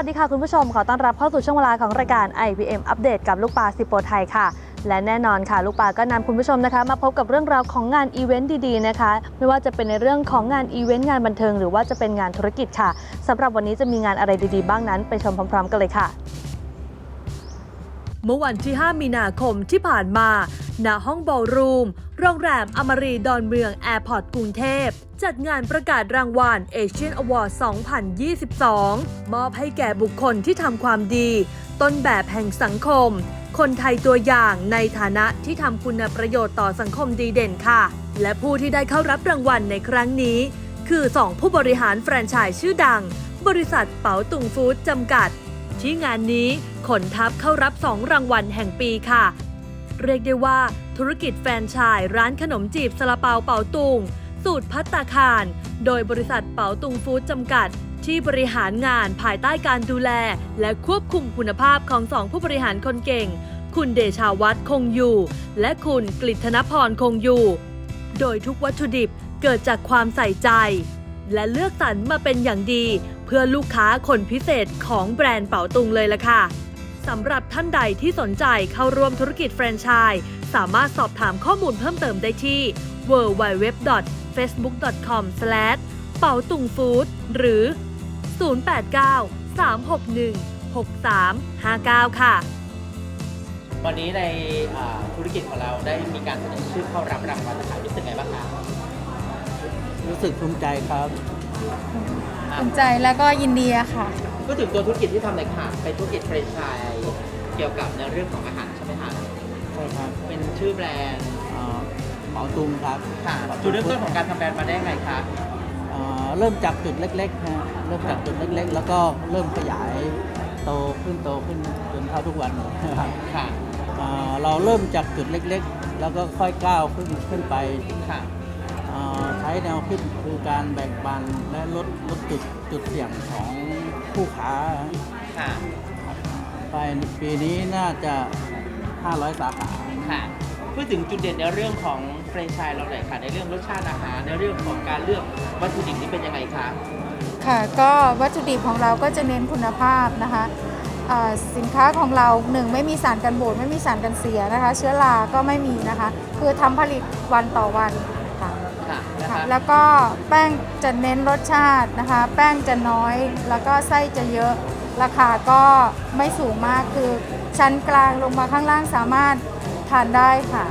วัสดีค่ะคุณผู้ชม ขอต้อนรับเข้าสู่ช่วงเวลาของรายการ IPM อัปเดตกับลูกปลาสิโปไทยค่ะ และแน่นอนค่ะ ลูกปลาก็นำคุณผู้ชมนะคะ มาพบกับเรื่องราวของงานอีเวนต์ดีๆนะคะ ไม่ว่าจะเป็นในเรื่องของงานอีเวนต์งานบันเทิงหรือว่าจะเป็นงานธุรกิจค่ะสำหรับวันนี้จะมีงานอะไรดีๆ บ้างนั้น ไปชมพร้อม ๆ กันเลยค่ะ เมื่อวันที่ 5 มีนาคมที่ผ่านมา ณห้องบอลรูม โรงแรมอมรีดอนเมืองแอร์พอร์ตกรุงเทพ จัดงานประกาศรางวัลเอเชียนอวอร์ด2022 มอบให้แก่บุคคลที่ทำความดี ต้นแบบแห่งสังคม คนไทยตัวอย่างในฐานะที่ทำคุณประโยชน์ต่อสังคมดีเด่นค่ะ และผู้ที่ได้เข้ารับรางวัลในครั้งนี้ คือ 2 ผู้บริหารแฟรนไชส์ชื่อดัง บริษัทเป๋าตุงฟู้ดจำกัด ที่งานนี้ขนทัพเข้ารับ 2 รางวัลแห่งปีค่ะ เรียกได้ว่าธุรกิจแฟรนไชส์ร้านขนมจีบซาลาเปาเป๋าตุง สูตรพัตตาคาร โดยบริษัทเป๋าตุงฟู้ดจำกัด ที่บริหารงานภายใต้การดูแล และควบคุมคุณภาพของสองผู้บริหารคนเก่ง คุณเดชาวัฒน์คงอยู่ และคุณกฤษณพรคงอยู่ โดยทุกวัตถุดิบเกิดจากความใส่ใจ และเลือกสรรมาเป็นอย่างดี เพื่อลูกค้าคนพิเศษของแบรนด์เป๋าตุงเลยล่ะค่ะ สำหรับท่านใดที่สนใจเข้าร่วมธุรกิจแฟรนไชส์สามารถสอบถามข้อมูลเพิ่มเติมได้ที่ www.facebook.com/ เป๋าตุงฟู้ดหรือ 089 361 6359 ค่ะ วันนี้ในอ่าธุรกิจของเราได้มีการเสนอชื่อเข้ารับรางวัลนะคะรู้สึกไงบ้างคะรู้สึกภูมิใจครับ ภูมิใจแล้วก็ยินดีอะค่ะ พูดถึงตัวธุรกิจที่ทำเลยค่ะเป็นธุรกิจแฟรนไชส์เกี่ยวกับในเรื่องของอาหารใช่ไหมคะใช่ครับเป็นชื่อแบรนด์เอ่อเป๋าตุงครับค่ะจุดเริ่มต้นของการทำแบรนด์มาได้ไงคะเอ่อเริ่มจากจุดเล็กๆนะฮะเริ่มจากจุดเล็กๆ แล้วก็เริ่มขยายโตขึ้นโตขึ้นจนเท่าทุกวันนะครับค่ะเอ่อเราเริ่มจากจุดเล็กๆ แล้วก็ค่อยก้าวขึ้นขึ้นไป ค่ะเอ่อใช้แนวคิดคือการแบ่งปันและลดลดจุดจุดเสี่ยงของ ผู้ค้าค่ะไปปีนี้น่าจะ 500 สาขา ค่ะ พูดถึงจุดเด่นในเรื่องของแฟรนไชส์เราหน่อยค่ะ ในเรื่องรสชาติอาหารในเรื่องของการเลือกวัตถุดิบนี่เป็นยังไงคะ ค่ะก็วัตถุดิบของเราก็จะเน้นคุณภาพนะคะเอ่อสินค้าของเราหนึ่งไม่มีสารกันบูดไม่มีสารกันเสียนะคะ เชื้อราก็ไม่มีนะคะ คือทำผลิตวันต่อวัน ค่ะค่ะนะค่ะคะแล้วก็แป้งจะเน้นรสชาตินะคะ แป้งจะน้อยแล้วก็ไส้จะเยอะ ราคาก็ไม่สูงมากคือชั้นกลางลงมาข้างล่างสามารถทานได้ค่ะ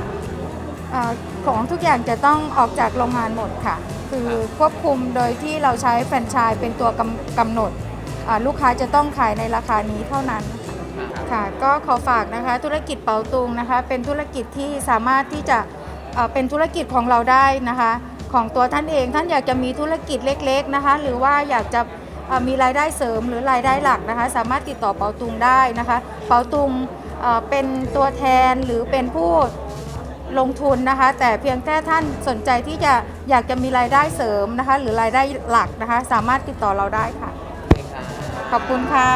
เอ่อของทุกอย่างจะต้องออกจากโรงงานหมดค่ะ คือควบคุมโดยที่เราใช้แฟรนไชส์เป็นตัวกำกำหนดอ่าลูกค้าจะต้องขายในราคานี้เท่านั้น ค่ะก็ขอฝากนะคะธุรกิจเป๋าตุงนะคะ เป็นธุรกิจที่สามารถที่จะ เอ่อเป็นธุรกิจของเราได้นะคะ ของตัวท่านเองท่านอยากจะมีธุรกิจเล็กๆนะคะ หรือว่าอยากจะเอ่อมีรายได้เสริมหรือรายได้หลักนะคะ สามารถติดต่อเป๋าตุงได้นะคะ เป๋าตุงเอ่อเป็นตัวแทนหรือเป็นผู้ลงทุนนะคะ แต่เพียงแค่ท่านสนใจที่จะอยากจะมีรายได้เสริมนะคะ หรือรายได้หลักนะคะ สามารถติดต่อเราได้ค่ะโอเคค่ะขอบคุณค่ะ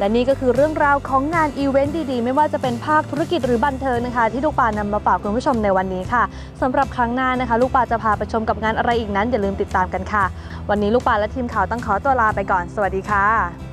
และนี่ก็คือเรื่องราวของงานอีเวนต์ดีๆ ไม่ว่าจะเป็นภาคธุรกิจหรือบันเทิงนะคะ ที่ลูกปานำมาฝากคุณผู้ชมในวันนี้ค่ะสำหรับครั้งหน้านะคะ ลูกปาจะพาไปชมกับงานอะไรอีกนั้นอย่าลืมติดตามกันค่ะ วันนี้ลูกปาและทีมข่าวต้องขอตัวลาไปก่อน สวัสดีค่ะ